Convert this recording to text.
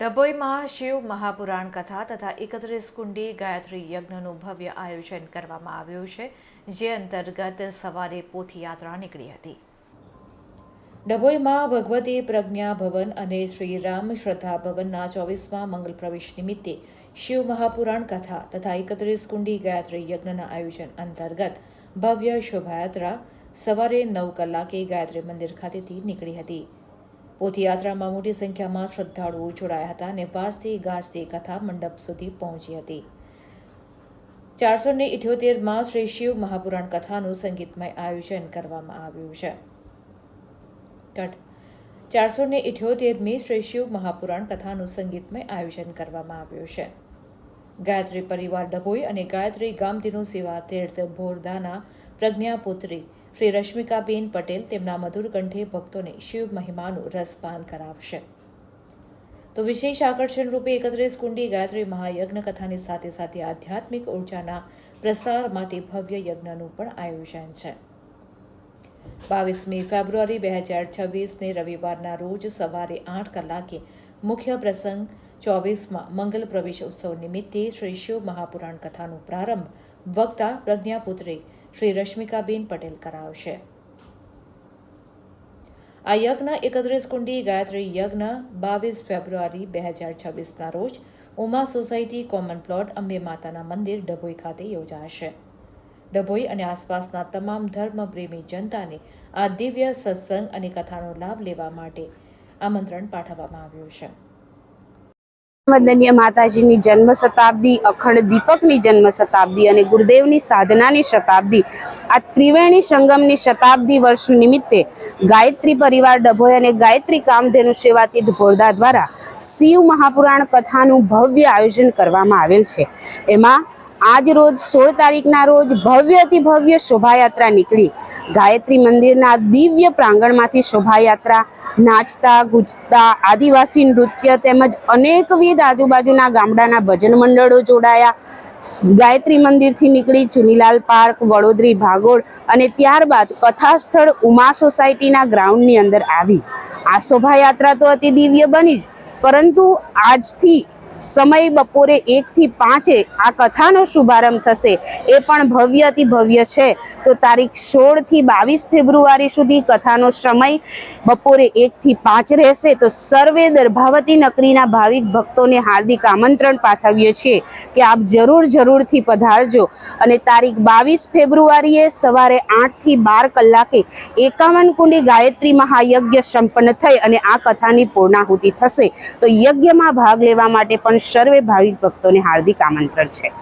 ડભોઈમાં શિવ મહાપુરાણ કથા તથા એકત્રીસ કુંડી ગાયત્રી યજ્ઞનું ભવ્ય આયોજન કરવામાં આવ્યું છે, જે અંતર્ગત સવારે પોથીયાત્રા નીકળી હતી. ડભોઈમાં ભગવતી પ્રજ્ઞા ભવન અને શ્રી રામ શ્રદ્ધા ભવનના ચોવીસમાં મંગલ પ્રવેશ નિમિત્તે શિવ મહાપુરાણ કથા તથા એકત્રીસ કુંડી ગાયત્રી યજ્ઞના આયોજન અંતર્ગત ભવ્ય શોભાયાત્રા સવારે નવ કલાકે ગાયત્રી મંદિર ખાતેથી નીકળી હતી. પોથયાત્રામાં મોટી સંખ્યામાં શ્રદ્ધાળુઓ જોડાયા હતા અને વાસથી ગાજતી કથા મંડપ સુધી પહોંચી હતી. ચારસો ને ઇઠ્યોતેરમાં શ્રી શિવ મહાપુરાણ કથાનું સંગીતમય આયોજન કરવામાં આવ્યું છે. ચારસો ને ઇઠ્યોતેરમી શ્રી શિવ મહાપુરાણ કથાનું સંગીતમય આયોજન કરવામાં આવ્યું છે. ગાયત્રી પરિવાર ડભોઈ અને ગાયત્રી ગામતીનું સેવા તીર્થ ભોરદાના પ્રજ્ઞાપુત્રી શ્રી રશ્મિકાબેન પટેલ તેમના મધુર કંઠે ભક્તોને શિવ મહિમાનું રસપાન કરાવશે. તો વિશેષ આકર્ષણ રૂપે એકત્રીસ કુંડી ગાયત્રી મહાયજ્ઞ કથાની સાથે સાથે આધ્યાત્મિક ઉર્જાના પ્રસાર માટે ભવ્ય યજ્ઞનું પણ આયોજન છે. બાવીસમી ફેબ્રુઆરી બે હજાર છવ્વીસને રવિવારના રોજ સવારે આઠ કલાકે મુખ્ય પ્રસંગ ચોવીસમાં મંગલ પ્રવેશ ઉત્સવ નિમિત્તે શ્રી શિવ મહાપુરાણ કથાનો પ્રારંભ વક્તા પ્રજ્ઞાપુત્રી શ્રી રશ્મિકાબેન પટેલ કરાવશે. આ યજ્ઞ એકત્રીસ કુંડી ગાયત્રી યજ્ઞ બાવીસ ફેબ્રુઆરી બે હજાર છવ્વીસના રોજ Uma society common plot Ambe માતાના મંદિર ડભોઈ ખાતે યોજાશે. ડભોઈ અને આસપાસના તમામ ધર્મપ્રેમી જનતાને આ દિવ્ય સત્સંગ અને કથાનો લાભ લેવા માટે આમંત્રણ પાઠવવામાં આવ્યું છે. વંદનીય માતાજીની જન્મ શતાબ્દી અખંડ દીપકની જન્મ શતાબ્દી અને ગુરુદેવની સાધનાની શતાબ્દી. આ ત્રિવેણી સંગમની શતાબ્દી વર્ષ નિમિત્તે ગાયત્રી પરિવાર ડભોઈ અને ગાયત્રી કામધેનુ સેવાતીર્થ ભોરદા દ્વારા શિવ મહાપુરાણ કથાનું ભવ્ય આયોજન કરવામાં આવેલ છે. એમાં આજ રોજ સોળ તારીખના રોજ ભવ્ય અતિ ભવ્ય શોભાયાત્રા નીકળી. ગાયત્રી મંદિરના દિવ્ય પ્રાંગણમાંથી શોભાયાત્રા, નાચતા, ગુજતા, આદિવાસી નૃત્ય તેમજ અનેકવિધ આજુબાજુના ગામડાના ભજન મંડળો જોડાયા. ગાયત્રી મંદિરથી નીકળી ચુનીલાલ પાર્ક, વડોદરી ભાગોળ અને ત્યારબાદ કથા સ્થળ ઉમા સોસાયટીના ગ્રાઉન્ડની અંદર આવી. આ શોભાયાત્રા તો અતિ દિવ્ય બની જ, પરંતુ આજથી સમય બપોરે એકથી પાંચે આ કથાનો શુભારંભ થશે. એ પણ ભવ્યથી ભવ્ય છે. તો તારીખ સોળથી બાવીસ ફેબ્રુઆરી સુધી કથાનો સમય બપોરે એકથી પાંચ રહેશે. તો સર્વે દર્ભાવતી નકરીના ભાવિક ભક્તોને હાર્દિક આમંત્રણ પાઠવીએ છીએ કે આપ જરૂર જરૂરથી પધારજો. અને તારીખ બાવીસ ફેબ્રુઆરીએ સવારે આઠથી બાર કલાકે એકાવન કુંડી ગાયત્રી મહાયજ્ઞ સંપન્ન થઈ અને આ કથાની પૂર્ણાહુતિ થશે. તો યજ્ઞમાં ભાગ લેવા માટે પણ સર્વે ભાવિક ભક્તોને હાર્દિક આમંત્રણ છે.